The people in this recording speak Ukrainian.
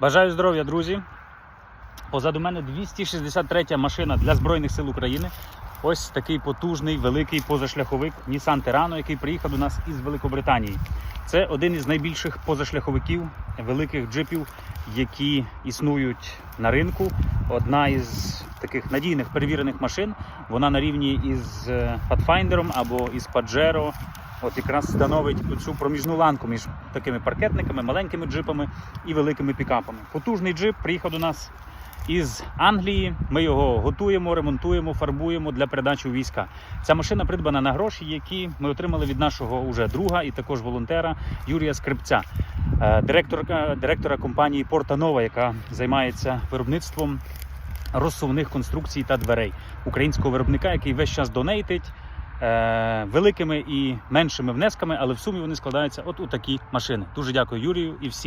Бажаю здоров'я, друзі. Позаду мене 263 машина для Збройних сил України. Ось такий потужний великий позашляховик Nissan Terrano, який приїхав до нас із Великобританії. Це один із найбільших позашляховиків, великих джипів, які існують на ринку. Одна із таких надійних перевірених машин. Вона на рівні із е, Pathfinder або із Pajero. От якраз становить цю проміжну ланку між такими паркетниками, маленькими джипами і великими пікапами. Потужний джип приїхав до нас із Англії. Ми його готуємо, ремонтуємо, фарбуємо для передачі у війська. Ця машина придбана на гроші, які ми отримали від нашого уже друга і також волонтера Юрія Скрипця, е, директора, директора компанії Порта Нова, яка займається виробництвом розсувних конструкцій та дверей українського виробника, який весь час донейтить. Е, Великими і меншими внесками, але в сумі вони складаються от у такі машини. Дуже дякую Юрію і всім.